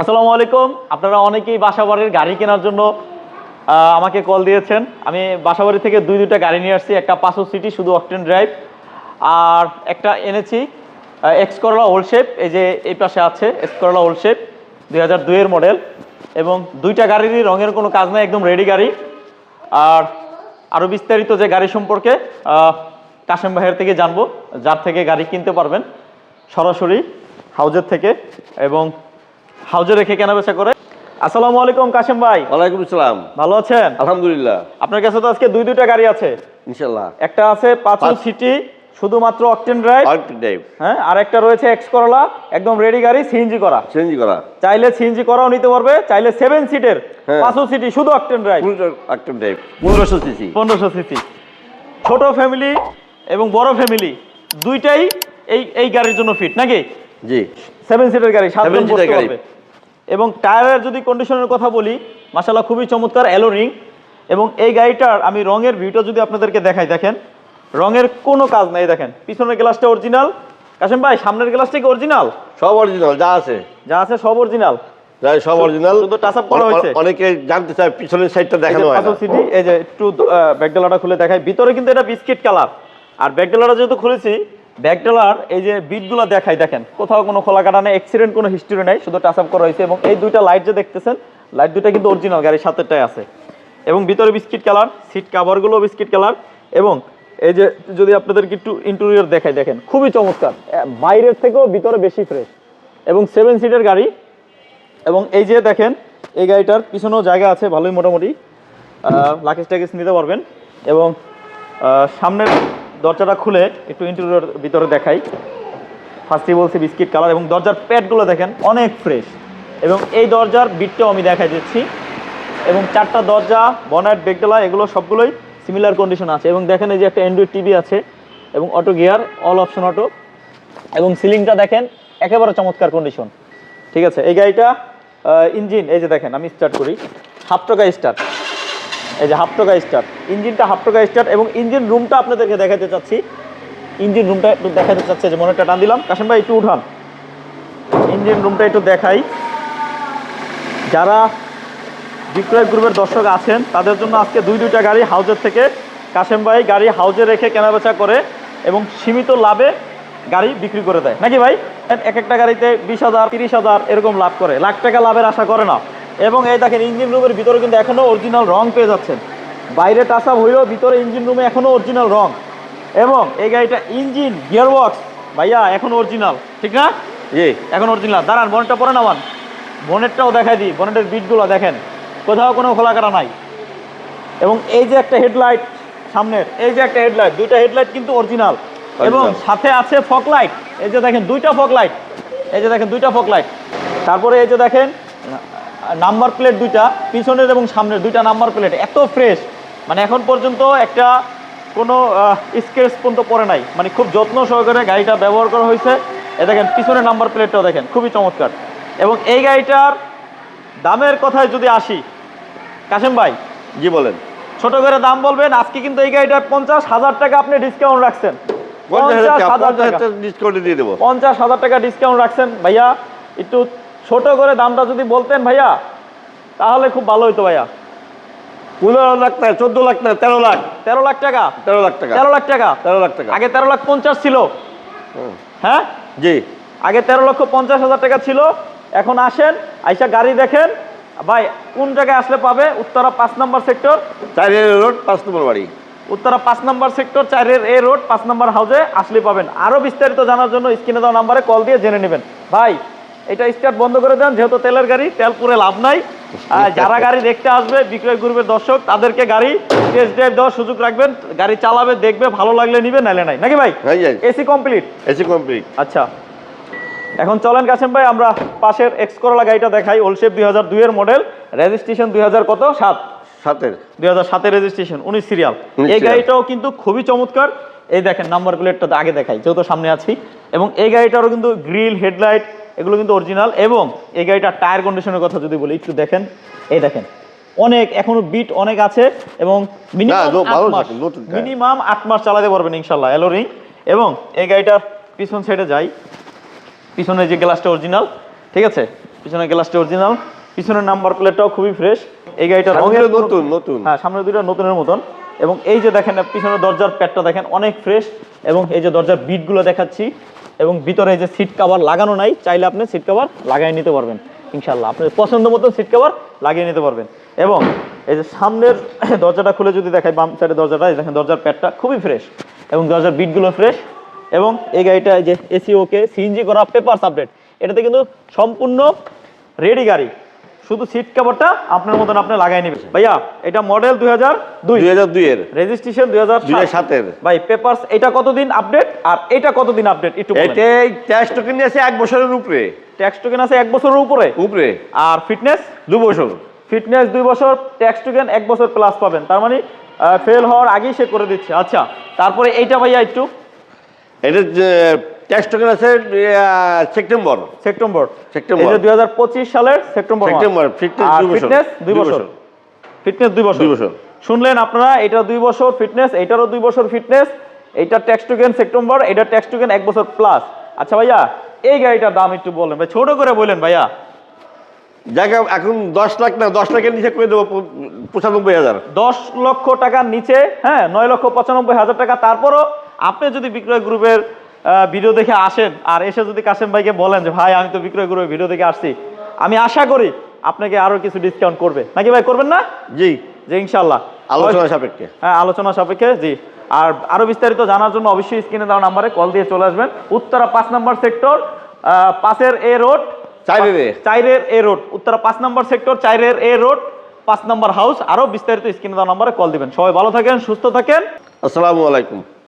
আসসালামু আলাইকুম। আপনারা অনেকেই বাসাবাড়ির গাড়ি কেনার জন্য আমাকে কল দিয়েছেন। আমি বাসাবাড়ি থেকে দুই দুইটা গাড়ি নিয়ে আসছি, একটা পাঁচশো সিটি শুধু অকটেন ড্রাইভ আর একটা এনেছি এক্স করলা ওল্ড শেপ এই যে এই পাশে আছে এক্স করলা ওল্ড শেপ দুই হাজার দুইয়ের মডেল এবং দুইটা গাড়িরই রঙের কোনো কাজ নাই, একদম রেডি গাড়ি। আর আরও বিস্তারিত যে গাড়ি সম্পর্কে কাশেম ভাইয়ের থেকে জানব, যার থেকে গাড়ি কিনতে পারবেন সরাসরি হাউজের থেকে, এবং হাউজে রেখে কেনা বেচা করে। আসসালামু আলাইকুম কাশেম ভাই। ওয়ালাইকুম আসসালাম। ভালো আছেন? আলহামদুলিল্লাহ। আপনার কাছে তো আজকে দুই দুইটা গাড়ি আছে। ইনশাল্লাহ একটা আছে পাঁচল সিটি শুধুমাত্র অকটেন ড্রাইভ অল্প টাইপ হ্যাঁ আর একটা রয়েছে এক্স করলা একদম রেডি গাড়ি সিএনজি করা। চেঞ্জ করা। চাইলে সিএনজি করাও নিতে পারবে চাইলে সেভেন সিটের। পাঁচল সিটি শুধু অকটেন ড্রাইভ একটা টাইপ পনেরোশো সিসি। পনেরোশো সিসি। ছোট ফ্যামিলি এবং বড় ফ্যামিলি দুইটাই এই এই গাড়ির জন্য ফিট নাকি? জি। সেভেন সিটের গাড়ি সাতজন বসতে পারবে এবং টায়ারের যদি কন্ডিশনের কথা বলি মাসাল্লাহ খুবই চমৎকার অ্যালো রিং এবং এই গাড়িটার আমি রঙের ভিউটা যদি আপনাদেরকে দেখাই দেখেন। রঙের কোনো কাজ নাই দেখেন। পিছনের গ্লাসটা অরিজিনাল কাশেম ভাই সামনের গ্লাসটা কি অরিজিনাল সব অরিজিনাল যা আছে। যা আছে সব অরিজিনাল যা সব অরিজিনাল শুধু touch up করা হয়েছে। অনেকে জানতে চায় পিছনের সাইডটা দেখানো হয় সিটি এই যে একটু ব্যাকডেলাটা খুলে দেখাই। ভিতরে কিন্তু এটা বিস্কিট কালার আর ব্যাকডেলাটা যেহেতু খুলেছি ব্যাকডেলার এই যে বিটগুলো দেখাই, দেখেন, কোথাও কোনো খোলা কাটা নেই অ্যাক্সিডেন্ট কোনো হিস্ট্রি নেই, শুধু টাচ আপ করা হয়েছে এবং এই দুইটা লাইট যে দেখতেছেন লাইট দুইটা কিন্তু অরিজিনাল গাড়ির সাথেটাই আছে। এবং ভিতরে বিস্কিট কালার সিট কাভারগুলো বিস্কিট কালার এবং এই যে যদি আপনাদেরকে একটু ইন্টেরিয়র দেখাই, দেখেন, খুবই চমৎকার বাইরের থেকেও ভিতরে বেশি ফ্রেশ এবং সেভেন সিটের গাড়ি, এবং এই যে দেখেন, এই গাড়িটার পিছনেও জায়গা আছে, ভালোই মোটামুটি লাকেজ ট্যাকেজ নিতে পারবেন, এবং সামনের দরজাটা খুলে একটু ইন্টেরিয়র ভিতরে দেখাই। ফার্স্টই বলছি বিস্কিট কালার এবং দরজার প্যাডগুলো দেখেন অনেক ফ্রেশ এবং এই দরজার বিটটাও আমি দেখাই দিচ্ছি। এবং চারটা দরজা বনাট বেগডালা, এগুলো সবগুলোই সিমিলার কন্ডিশন আছে। এবং দেখেন এই যে একটা অ্যান্ড্রয়েড টিভি আছে এবং auto gear all option auto এবং সিলিংটা দেখেন একেবারে চমৎকার কন্ডিশন ঠিক আছে, এই গাড়িটা ইঞ্জিন এই যে দেখেন, আমি স্টার্ট করি। হাফ টাকা স্টার্ট এই যে হাফ টাকা স্টার্ট ইঞ্জিনটা হাফ টাকা স্টার্ট এবং ইঞ্জিন রুমটা আপনাদেরকে দেখাতে চাচ্ছি। ইঞ্জিন রুমটা একটু দেখাতে চাচ্ছি যে মনেটা টান দিলাম। কাশেম ভাই, একটু উঠান। ইঞ্জিন রুমটা একটু দেখাই। যারা বিক্রয় গ্রুপের দর্শক আছেন, তাদের জন্য আজকে দুই দুইটা গাড়ি হাউজের থেকে। কাশেম ভাই গাড়ি হাউজে রেখে কেনাবেচা করে এবং সীমিত লাভে গাড়ি বিক্রি করে দেয়। নাকি ভাই? এক একটা গাড়িতে বিশ হাজার, তিরিশ হাজার এরকম লাভ করে। লাখ টাকা লাভের আশা করে না। এবং এই দেখেন ইঞ্জিন রুমের ভিতরে কিন্তু এখনও অরিজিনাল রং পেয়ে যাচ্ছেন। বাইরে আপ হইলেও ভিতরে ইঞ্জিন রুমে এখনও অরিজিনাল রং। এবং এই গাড়িটা ইঞ্জিন গিয়ারবক্স ভাইয়া এখন অরিজিনাল ঠিক না? জি। এখন অরিজিনাল দাঁড়ান বনেটটা পরে নামান। বনেটটাও দেখাই দিই। বনেটের বিটগুলো দেখেন। কোথাও কোনো খোলা কাটা নাই। এবং এই যে একটা হেডলাইট সামনের এই যে একটা হেডলাইট দুইটা হেডলাইট কিন্তু অরিজিনাল এবং সাথে আছে ফক লাইট এই যে দেখেন দুইটা ফক লাইট এই যে দেখেন দুইটা ফক লাইট তারপরে এই যে দেখেন নাম্বার প্লেট দুইটা পিছনের এবং সামনের দুইটা নাম্বার প্লেট এত ফ্রেশ মানে এখন পর্যন্ত একটা কোনো স্কেচ পর্যন্ত পড়ে নাই। মানে খুব যত্ন সহকারে গাড়িটা ব্যবহার করা হয়েছে। এ দেখেন পিছনের নাম্বার প্লেটটাও দেখেন খুবই চমৎকার। এবং এই গাড়িটার দামের কথায় যদি আসি কাশেম ভাই? জি বলেন। ছোট করে দাম বলবেন আজকে কিন্তু এই গাড়িটার পঞ্চাশ হাজার টাকা আপনি ডিসকাউন্ট রাখছেন। পঞ্চাশ হাজার টাকা ডিসকাউন্টে দিয়ে দেবো। পঞ্চাশ হাজার টাকা ডিসকাউন্ট রাখছেন। ভাইয়া একটু ছোট করে দামটা যদি বলতেন ভাইয়া তাহলে খুব ভালো হতো ভাইয়া। পনেরো লাখ না চোদ্দ লাখ না তেরো লাখ। তেরো লাখ টাকা? তেরো লাখ টাকা। তেরো লাখ টাকা? তেরো লাখ টাকা। আগে তেরো লাখ পঞ্চাশ ছিল। হ্যাঁ? জি। আগে তেরো লক্ষ পঞ্চাশ হাজার টাকা ছিল। এখন আসেন আইসা গাড়ি দেখেন। ভাই কোন জায়গায় আসলে পাবে? উত্তরা পাঁচ নম্বর সেক্টর। চারিয়া রোড পাঁচ নম্বর বাড়ি। উত্তরা পাঁচ নম্বর সেক্টর চারের এ রোড পাঁচ নম্বর হাউসে আসলে পাবেন। আরও বিস্তারিত জানার জন্য স্ক্রিনে দেওয়া নাম্বারে কল দিয়ে জেনে নেবেন। ভাই এটা স্টার্ট বন্ধ করে দেন যেহেতু তেলের গাড়ি তেল পুরে লাভ নাই। যারা গাড়ি দেখতে আসবে বিক্রয় গ্রুপের দর্শক তাদেরকে গাড়ি টেস্ট ড্রাইভ দেওয়ার সুযোগ রাখবেন। গাড়ি চালাবে দেখবে ভালো লাগলে নিবে নাইলে নাই। নাকি ভাই? এসি কমপ্লিট এসি কমপ্লিট আচ্ছা। এখন চলেন কাছেন ভাই আমরা পাশের এক্স করলা গাড়িটা দেখাই। ওলশেপ দুই হাজার দুইয়ের মডেল রেজিস্ট্রেশন দুই হাজার কত? সাত। সাতের। দুই হাজার সাতের রেজিস্ট্রেশন উনিশ সিরিয়াল এই গাড়িটাও কিন্তু খুবই চমৎকার। এই দেখেন নাম্বার প্লেটটা আগে দেখাই যেহেতু সামনে আছি। এবং এই গাড়িটারও কিন্তু গ্রিল হেডলাইট এগুলো কিন্তু অরিজিনাল এবং এই গাড়িটার টায়ার কন্ডিশনের কথা যদি বলি একটু দেখেন। এই দেখেন অনেক এখনও বিট অনেক আছে এবং মিনিমাম আট মাস চালাতে পারবেন ইনশাল্লাহ এলোরিং এবং এই গাড়িটার পিছন সাইডে যাই। পিছনে যে গ্লাসটা অরিজিনাল ঠিক আছে? পিছনের গ্লাসটা অরিজিনাল পিছনের নাম্বার প্লেটটাও খুবই ফ্রেশ এই গাড়িটা রঙের নতুন নতুন। হ্যাঁ সামনে দুইটা নতুনের মতন। এবং এই যে দেখেন পিছনের দরজার প্যাডটা দেখেন অনেক ফ্রেশ এবং এই যে দরজার বিটগুলো দেখাচ্ছি এবং ভিতরে যে সিট কাভার লাগানো নাই, চাইলে আপনি সিট কাভার লাগাই নিতে পারবেন ইনশাল্লাহ আপনি পছন্দ মতো সিট কাভার লাগিয়ে নিতে পারবেন। এবং এই যে সামনের দরজাটা খুলে যদি দেখায় বাম সাইডের দরজাটা দেখেন দরজার প্যাডটা খুবই ফ্রেশ এবং দরজার বিটগুলো ফ্রেশ এবং এই গাড়িটা যে এসি ওকে সিএনজি করা পেপার আপডেট এটাতে কিন্তু সম্পূর্ণ রেডি গাড়ি। শুধু সিট কভারটা আপনার মতন আপনি লাগাই নেবেন। ভাইয়া এটা মডেল দুই হাজার দুই। দুই দুইয়ের রেজিস্ট্রেশন দুই হাজার সাতের। ভাই পেপারস এটা কতদিন আপডেট আর এটা কতদিন আপডেট একটু এটাই ট্যাক্স টোকেন আছে এক বছরের উপরে। ট্যাক্স টোকেন আছে এক বছরের উপরে? উপরে। আর ফিটনেস দু বছর। ফিটনেস দুই বছর ট্যাক্স টোকেন এক বছর প্লাস পাবেন। তার মানে ফেল হওয়ার আগেই সে করে দিচ্ছে। আচ্ছা তারপরে এইটা ভাইয়া একটু। এটা আছে সেপ্টেম্বর। সেপ্টেম্বর। সেপ্টেম্বর। এই দুই হাজার পঁচিশ সালের সেপ্টেম্বর সেপ্টেম্বর। ফিটনেস দুই বছর। ফিটনেস দুই বছর। দুই বছর। শুনলেন আপনারা এটা দুই বছর ফিটনেস এইটারও দুই বছর ফিটনেস সেপ্টেম্বর এক বছর প্লাস আচ্ছা ভাইয়া এই গাড়িটার দাম একটু বললেন ভাই ছোট করে বললেন ভাইয়া। জায়গা এখন দশ লাখ না দশ লাখের নিচে করে দেবো পঁচানব্বই হাজার। দশ লক্ষ টাকার নিচে হ্যাঁ নয় লক্ষ পঁচানব্বই হাজার টাকা। তারপরও আপনি যদি বিক্রয় গ্রুপের ভিডিও দেখে আসেন। আর এসে যদি কাশেম ভাইকে বলেন যে ভাই আমি তো বিক্রয় গ্রুপের ভিডিও দেখে আসছি। আমি আশা করি আপনাকে আরও কিছু ডিসকাউন্ট করবে। নাকি ভাই করবেন না? জি। জি ইনশাল্লাহ আলোচনা সাপেক্ষে। হ্যাঁ আলোচনা সাপেক্ষে জি। আর আরও বিস্তারিত জানার জন্য অবশ্যই স্ক্রিনে দেওয়া নাম্বারে কল দিয়ে চলে আসবেন। উত্তরা পাঁচ নম্বর সেক্টর পাশের এ রোড চাইরে চাইরের এ রোড উত্তরা পাঁচ নম্বর সেক্টর চাইরের এ রোড পাঁচ নম্বর হাউস আরও বিস্তারিত স্ক্রিনে দেওয়া নাম্বারে কল দিবেন। সবাই ভালো থাকেন সুস্থ থাকেন। আসসালামু আলাইকুম।